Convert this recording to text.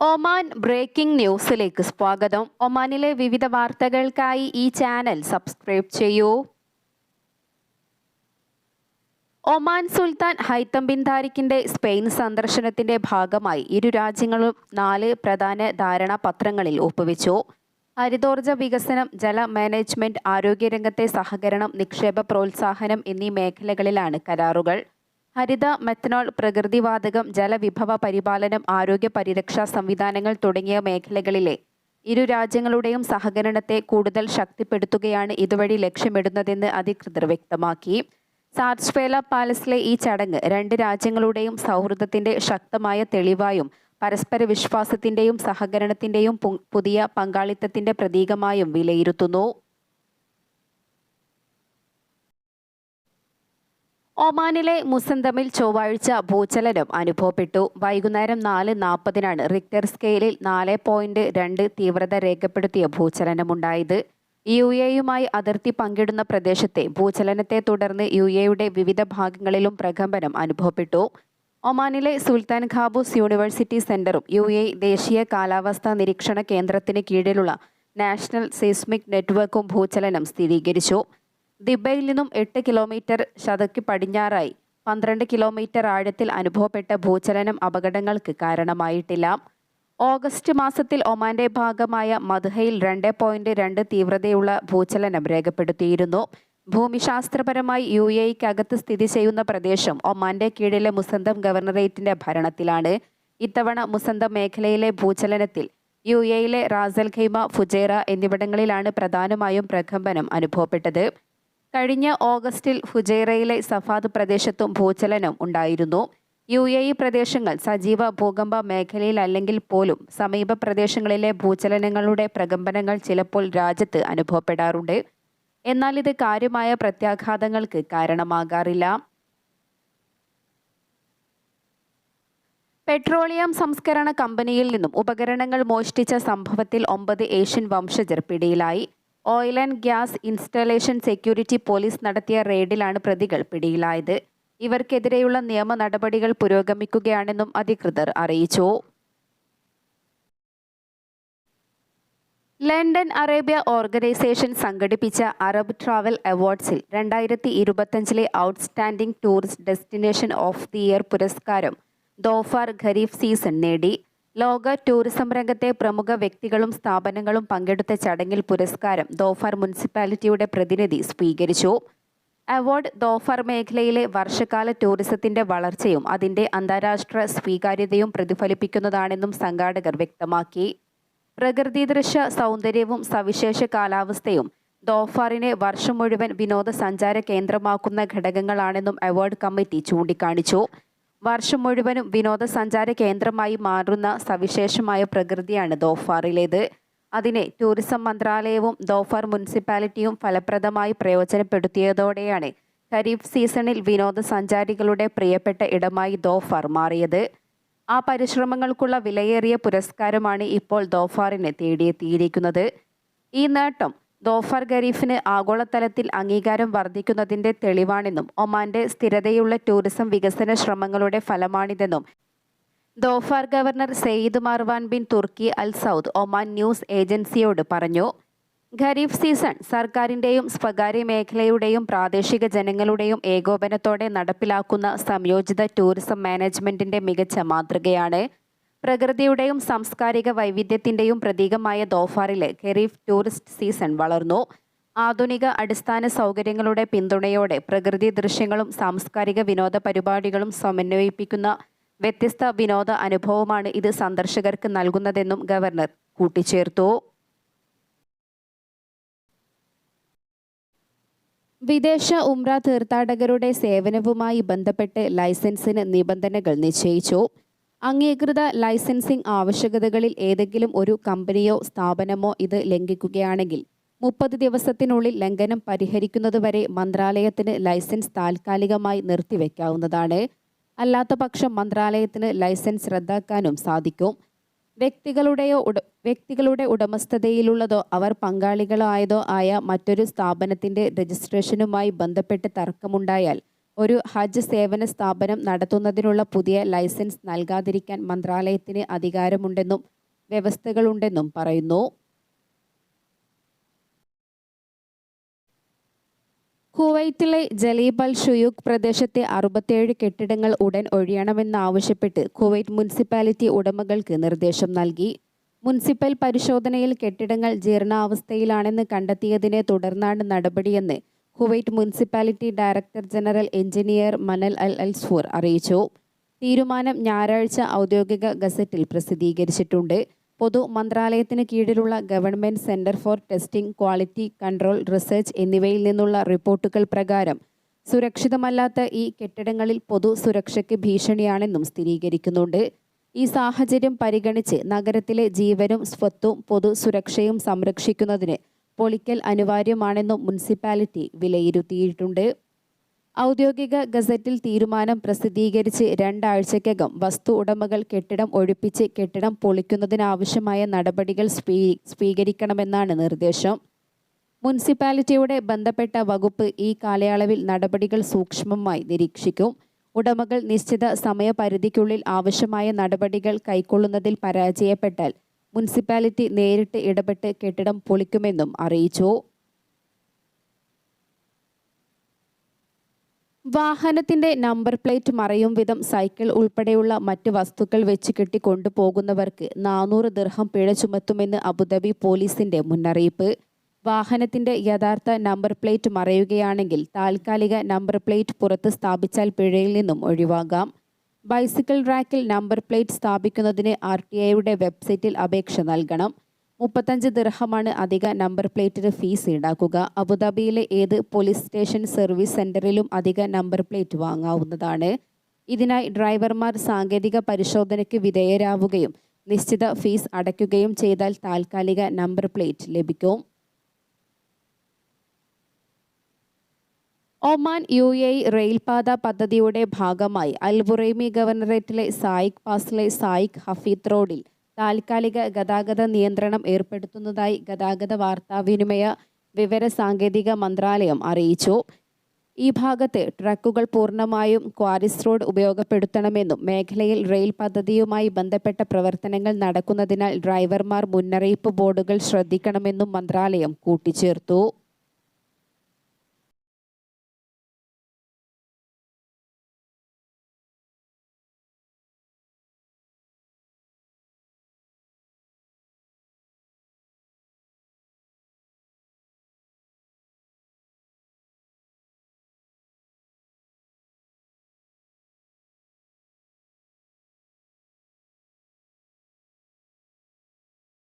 Oman breaking ന്യൂസിലേക്ക് സ്വാഗതം. ഒമാനിലെ വിവിധ വാർത്തകൾക്കായി ഈ ചാനൽ സബ്സ്ക്രൈബ് ചെയ്യൂ. ഒമാൻ സുൽത്താൻ ഹൈത്തം ബിൻ താരിഖിന്റെ സ്പെയിൻ സന്ദർശനത്തിന്റെ ഭാഗമായി ഇരു രാജ്യങ്ങളും നാല് പ്രധാന ധാരണാപത്രങ്ങളിൽ ഒപ്പുവെച്ചു. ഹരിതോർജ വികസനം ജല മാനേജ്മെന്റ് ആരോഗ്യരംഗത്തെ സഹകരണം നിക്ഷേപ പ്രോത്സാഹനം എന്നീ മേഖലകളിലാണ് കരാറുകൾ. ഹരിത മെത്തനോൾ പ്രകൃതിവാതകം ജലവിഭവ പരിപാലനം ആരോഗ്യ പരിരക്ഷാ സംവിധാനങ്ങൾ തുടങ്ങിയ മേഖലകളിലെ ഇരു രാജ്യങ്ങളുടെയും സഹകരണത്തെ കൂടുതൽ ശക്തിപ്പെടുത്തുകയാണ് ഇതുവഴി ലക്ഷ്യമിടുന്നതെന്ന് അധികൃതർ വ്യക്തമാക്കി. സാർസ്വേല പാലസിലെ ഈ ചടങ്ങ് രണ്ട് രാജ്യങ്ങളുടെയും സൗഹൃദത്തിന്റെ ശക്തമായ തെളിവായും പരസ്പര വിശ്വാസത്തിന്റെയും സഹകരണത്തിന്റെയും പുതിയ പങ്കാളിത്തത്തിന്റെ പ്രതീകമായും വിലയിരുത്തുന്നു. ഒമാനിലെ മുസന്തമിൽ ചൊവ്വാഴ്ച ഭൂചലനം അനുഭവപ്പെട്ടു. വൈകുന്നേരം നാല് നാൽപ്പതിനാണ് റിക്ടർ സ്കെയിലിൽ നാല് പോയിന്റ് രണ്ട് തീവ്രത രേഖപ്പെടുത്തിയ ഭൂചലനമുണ്ടായത്. യു എയുമായി അതിർത്തി പങ്കിടുന്ന പ്രദേശത്തെ ഭൂചലനത്തെ തുടർന്ന് യു എയുടെ വിവിധ ഭാഗങ്ങളിലും പ്രകമ്പനം അനുഭവപ്പെട്ടു. ഒമാനിലെ സുൽത്താൻ ഖാബൂസ് യൂണിവേഴ്സിറ്റി സെന്ററും യു എ ദേശീയ കാലാവസ്ഥാ നിരീക്ഷണ കേന്ദ്രത്തിന് കീഴിലുള്ള നാഷണൽ സീസ്മിക് നെറ്റ്വർക്കും ഭൂചലനം സ്ഥിരീകരിച്ചു. ദിബയിൽ നിന്നും എട്ട് കിലോമീറ്റർ ശതയ്ക്ക് പടിഞ്ഞാറായി. പന്ത്രണ്ട് കിലോമീറ്റർ ആഴത്തിൽ അനുഭവപ്പെട്ട ഭൂചലനം അപകടങ്ങൾക്ക് കാരണമായിട്ടില്ല. ഓഗസ്റ്റ് മാസത്തിൽ ഒമാന്റെ ഭാഗമായ മധുഹയിൽ രണ്ട് പോയിന്റ് രണ്ട് തീവ്രതയുള്ള ഭൂചലനം രേഖപ്പെടുത്തിയിരുന്നു. ഭൂമിശാസ്ത്രപരമായി യു എക്കകത്ത് സ്ഥിതി ചെയ്യുന്ന പ്രദേശം ഒമാന്റെ കീഴിലെ മുസന്തം ഗവർണറേറ്റിന്റെ ഭരണത്തിലാണ്. ഇത്തവണ മുസന്തം മേഖലയിലെ ഭൂചലനത്തിൽ യു എയിലെ റാസൽ ഖൈമ ഫുജേറ എന്നിവിടങ്ങളിലാണ് പ്രധാനമായും പ്രകമ്പനം അനുഭവപ്പെട്ടത്. കഴിഞ്ഞ ഓഗസ്റ്റിൽ ഫുജൈറയിലെ സഫാദ് പ്രദേശത്തും ഭൂചലനം ഉണ്ടായിരുന്നു. യു എ ഇ പ്രദേശങ്ങൾ സജീവ ഭൂകമ്പ മേഖലയിലല്ലെങ്കിൽ പോലും സമീപ പ്രദേശങ്ങളിലെ ഭൂചലനങ്ങളുടെ പ്രകമ്പനങ്ങൾ ചിലപ്പോൾ രാജ്യത്ത് അനുഭവപ്പെടാറുണ്ട്. എന്നാൽ ഇത് കാര്യമായ പ്രത്യാഘാതങ്ങൾക്ക് കാരണമാകാറില്ല. പെട്രോളിയം സംസ്കരണ കമ്പനിയിൽ നിന്നും ഉപകരണങ്ങൾ മോഷ്ടിച്ച സംഭവത്തിൽ ഒമ്പത് ഏഷ്യൻ വംശജർ പിടിയിലായി. Oil and gas installation security police നടത്തിയ റെയ്ഡിലാണ് പ്രതികൾ പിടിയിലായത്. ഇവർക്കെതിരെയുള്ള നിയമ നടപടികൾ പുരോഗമിക്കുകയാണെന്നും അധികൃതർ അറിയിച്ചു. ലണ്ടൻ അറേബ്യ ഓർഗനൈസേഷൻ സംഘടിപ്പിച്ച അറബ് ട്രാവൽ അവാർഡ്സിൽ രണ്ടായിരത്തി ഇരുപത്തഞ്ചിലെ outstanding tourist destination of the year പുരസ്കാരം ദോഫാർ ഖരീഫ് സീസൺ നേടി. ലോക ടൂറിസം രംഗത്തെ പ്രമുഖ വ്യക്തികളും സ്ഥാപനങ്ങളും പങ്കെടുത്ത ചടങ്ങിൽ പുരസ്കാരം ദോഫർ മുനിസിപ്പാലിറ്റിയുടെ പ്രതിനിധി സ്വീകരിച്ചു. അവാർഡ് ദോഫർ മേഖലയിലെ വർഷകാല ടൂറിസത്തിന്റെ വളർച്ചയും അതിന്റെ അന്താരാഷ്ട്ര സ്വീകാര്യതയും പ്രതിഫലിപ്പിക്കുന്നതാണെന്നും സംഘാടകർ വ്യക്തമാക്കി. പ്രകൃതി ദൃശ്യ സൗന്ദര്യവും സവിശേഷ കാലാവസ്ഥയും ദോഫാറിനെ വർഷം മുഴുവൻ വിനോദസഞ്ചാര കേന്ദ്രമാക്കുന്ന ഘടകങ്ങളാണെന്നും അവാർഡ് കമ്മിറ്റി ചൂണ്ടിക്കാണിച്ചു. വർഷം മുഴുവനും വിനോദസഞ്ചാര കേന്ദ്രമായി മാറുന്ന സവിശേഷമായ പ്രകൃതിയാണ് ദോഫാറിലേത്. അതിനെ ടൂറിസം മന്ത്രാലയവും ദോഫാർ മുനിസിപ്പാലിറ്റിയും ഫലപ്രദമായി പ്രയോജനപ്പെടുത്തിയതോടെയാണ് ഖരീഫ് സീസണിൽ വിനോദസഞ്ചാരികളുടെ പ്രിയപ്പെട്ട ഇടമായി ദോഫാർ മാറിയത്. ആ പരിശ്രമങ്ങൾക്കുള്ള വിലയേറിയ പുരസ്കാരമാണ് ഇപ്പോൾ ദോഫാറിനെ തേടിയെത്തിയിരിക്കുന്നത്. ഈ നേട്ടം ദോഫാർ ഖരീഫിന് ആഗോളതലത്തിൽ അംഗീകാരം വർദ്ധിക്കുന്നതിന്റെ തെളിവാണെന്നും ഒമാന്റെ സ്ഥിരതയുള്ള ടൂറിസം വികസന ശ്രമങ്ങളുടെ ഫലമാണിതെന്നും Dhofar governor Sayyid Marwan bin Turki Al Said Oman news ഏജൻസിയോട് പറഞ്ഞു. ഖരീഫ് സീസൺ സർക്കാരിന്റെയും സ്വകാര്യ മേഖലയുടെയും പ്രാദേശിക ജനങ്ങളുടെയും ഏകോപനത്തോടെ നടപ്പിലാക്കുന്ന സംയോജിത ടൂറിസം മാനേജ്മെന്റിന്റെ മികച്ച മാതൃകയാണ്. പ്രകൃതിയുടെയും സാംസ്കാരിക വൈവിധ്യത്തിന്റെയും പ്രതീകമായ ദോഫാറിൽ കെറീഫ് ടൂറിസ്റ്റ് സീസൺ വളർന്നു. ആധുനിക അടിസ്ഥാന സൗകര്യങ്ങളുടെ പിന്തുണയോടെ പ്രകൃതി ദൃശ്യങ്ങളും സാംസ്കാരിക വിനോദ പരിപാടികളും സമന്വയിപ്പിക്കുന്ന വ്യത്യസ്ത വിനോദ അനുഭവമാണ് ഇത് സന്ദർശകർക്ക് നൽകുന്നതെന്നും ഗവർണർ കൂട്ടിച്ചേർത്തു. വിദേശ ഉംറ തീർത്ഥാടകരുടെ സേവനവുമായി ബന്ധപ്പെട്ട് ലൈസൻസിന് നിബന്ധനകൾ നിശ്ചയിച്ചു. അംഗീകൃത ലൈസൻസിംഗ് ആവശ്യകതകളിൽ ഏതെങ്കിലും ഒരു കമ്പനിയോ സ്ഥാപനമോ ഇത് ലംഘിക്കുകയാണെങ്കിൽ മുപ്പത് ദിവസത്തിനുള്ളിൽ ലംഘനം പരിഹരിക്കുന്നതുവരെ മന്ത്രാലയത്തിന് ലൈസൻസ് താൽക്കാലികമായി നിർത്തിവെക്കാവുന്നതാണ്. അല്ലാത്ത പക്ഷം മന്ത്രാലയത്തിന് ലൈസൻസ് റദ്ദാക്കാനും സാധിക്കും. വ്യക്തികളുടെയോ ഉട വ്യക്തികളുടെ ഉടമസ്ഥതയിലുള്ളതോ അവർ പങ്കാളികളായതോ ആയ മറ്റൊരു സ്ഥാപനത്തിന്റെ രജിസ്ട്രേഷനുമായി ബന്ധപ്പെട്ട് തർക്കമുണ്ടായാൽ ഒരു ഹജ്ജ് സേവന സ്ഥാപനം നടത്തുന്നതിനുള്ള പുതിയ ലൈസൻസ് നൽകാതിരിക്കാൻ മന്ത്രാലയത്തിന് അധികാരമുണ്ടെന്നും വ്യവസ്ഥകളുണ്ടെന്നും പറയുന്നു. കുവൈറ്റിലെ ജലീബൽ ഷുയൂഖ് പ്രദേശത്തെ അറുപത്തേഴ് കെട്ടിടങ്ങൾ ഉടൻ ഒഴിയണമെന്നാവശ്യപ്പെട്ട് കുവൈറ്റ് മുനിസിപ്പാലിറ്റി ഉടമകൾക്ക് നിർദ്ദേശം നൽകി. മുനിസിപ്പൽ പരിശോധനയിൽ കെട്ടിടങ്ങൾ ജീർണാവസ്ഥയിലാണെന്ന് കണ്ടെത്തിയതിനെ തുടർന്നാണ് നടപടിയെന്ന് Kuwait municipality director general engineer Manal Al Alasfour അറിയിച്ചു. തീരുമാനം ഞായറാഴ്ച ഔദ്യോഗിക ഗസറ്റിൽ പ്രസിദ്ധീകരിച്ചിട്ടുണ്ട്. പൊതു മന്ത്രാലയത്തിന് കീഴിലുള്ള government centre for testing quality control research എന്നിവയിൽ നിന്നുള്ള റിപ്പോർട്ടുകൾ പ്രകാരം സുരക്ഷിതമല്ലാത്ത ഈ കെട്ടിടങ്ങളിൽ പൊതു സുരക്ഷയ്ക്ക് ഭീഷണിയാണെന്നും സ്ഥിരീകരിക്കുന്നുണ്ട്. ഈ സാഹചര്യം പരിഗണിച്ച് നഗരത്തിലെ ജീവനും സ്വത്തും പൊതു സുരക്ഷയും സംരക്ഷിക്കുന്നതിന് പൊളിക്കൽ അനിവാര്യമാണെന്നും മുനിസിപ്പാലിറ്റി വിലയിരുത്തിയിട്ടുണ്ട്. ഔദ്യോഗിക ഗസറ്റിൽ തീരുമാനം പ്രസിദ്ധീകരിച്ച് രണ്ടാഴ്ചയ്ക്കകം വസ്തു ഉടമകൾ കെട്ടിടം ഒഴിപ്പിച്ച് കെട്ടിടം പൊളിക്കുന്നതിനാവശ്യമായ നടപടികൾ സ്വീ സ്വീകരിക്കണമെന്നാണ് നിർദ്ദേശം. മുനിസിപ്പാലിറ്റിയുടെ ബന്ധപ്പെട്ട വകുപ്പ് ഈ കാലയളവിൽ നടപടികൾ സൂക്ഷ്മമായി നിരീക്ഷിക്കും. ഉടമകൾ നിശ്ചിത സമയപരിധിക്കുള്ളിൽ ആവശ്യമായ നടപടികൾ കൈക്കൊള്ളുന്നതിൽ പരാജയപ്പെട്ടാൽ മുനിസിപ്പാലിറ്റി നേരിട്ട് ഇടപെട്ട് കെട്ടിടം പൊളിക്കുമെന്നും അറിയിച്ചു. വാഹനത്തിന്റെ നമ്പർ പ്ലേറ്റ് മറയും വിധം സൈക്കിൾ ഉൾപ്പെടെയുള്ള മറ്റ് വസ്തുക്കൾ വെച്ച് കെട്ടി കൊണ്ടുപോകുന്നവർക്ക് നാനൂറ് ദിർഹം പിഴ ചുമത്തുമെന്ന് അബുദാബി പോലീസിന്റെ മുന്നറിയിപ്പ്. വാഹനത്തിന്റെ യഥാർത്ഥ നമ്പർ പ്ലേറ്റ് മറയുകയാണെങ്കിൽ താൽക്കാലിക നമ്പർ പ്ലേറ്റ് പുറത്ത് സ്ഥാപിച്ചാൽ പിഴയിൽ നിന്നും ഒഴിവാകാം. ബൈസിക്കിൾ റാക്കിൽ നമ്പർ പ്ലേറ്റ് സ്ഥാപിക്കുന്നതിന് ആർ ടി ഐയുടെ വെബ്സൈറ്റിൽ അപേക്ഷ നൽകണം. മുപ്പത്തഞ്ച് ദിർഹമാണ് അധിക നമ്പർ പ്ലേറ്റിന് ഫീസ് ഈടാക്കുക. അബുദാബിയിലെ ഏത് പോലീസ് സ്റ്റേഷൻ സർവീസ് സെന്ററിലും അധിക നമ്പർ പ്ലേറ്റ് വാങ്ങാവുന്നതാണ്. ഇതിനായി ഡ്രൈവർമാർ സാങ്കേതിക പരിശോധനയ്ക്ക് വിധേയരാവുകയും നിശ്ചിത ഫീസ് അടയ്ക്കുകയും ചെയ്താൽ താൽക്കാലിക നമ്പർ പ്ലേറ്റ് ലഭിക്കും. ഒമാൻ യു എ റെയിൽപാത പദ്ധതിയുടെ ഭാഗമായി അൽബുറൈമി ഗവർണറേറ്റിലെ സായിക് പാസിലെ സായിക് ഹഫീദ് റോഡിൽ താൽക്കാലിക ഗതാഗത നിയന്ത്രണം ഏർപ്പെടുത്തുന്നതായി ഗതാഗത വാർത്താവിനിമയ വിവര സാങ്കേതിക മന്ത്രാലയം അറിയിച്ചു. ഈ ഭാഗത്ത് ട്രക്കുകൾ പൂർണമായും ക്വാറിസ് റോഡ് ഉപയോഗപ്പെടുത്തണമെന്നും മേഖലയിൽ റെയിൽ പദ്ധതിയുമായി ബന്ധപ്പെട്ട പ്രവർത്തനങ്ങൾ നടക്കുന്നതിനാൽ ഡ്രൈവർമാർ മുന്നറിയിപ്പ് ബോർഡുകൾ ശ്രദ്ധിക്കണമെന്നും മന്ത്രാലയം കൂട്ടിച്ചേർത്തു.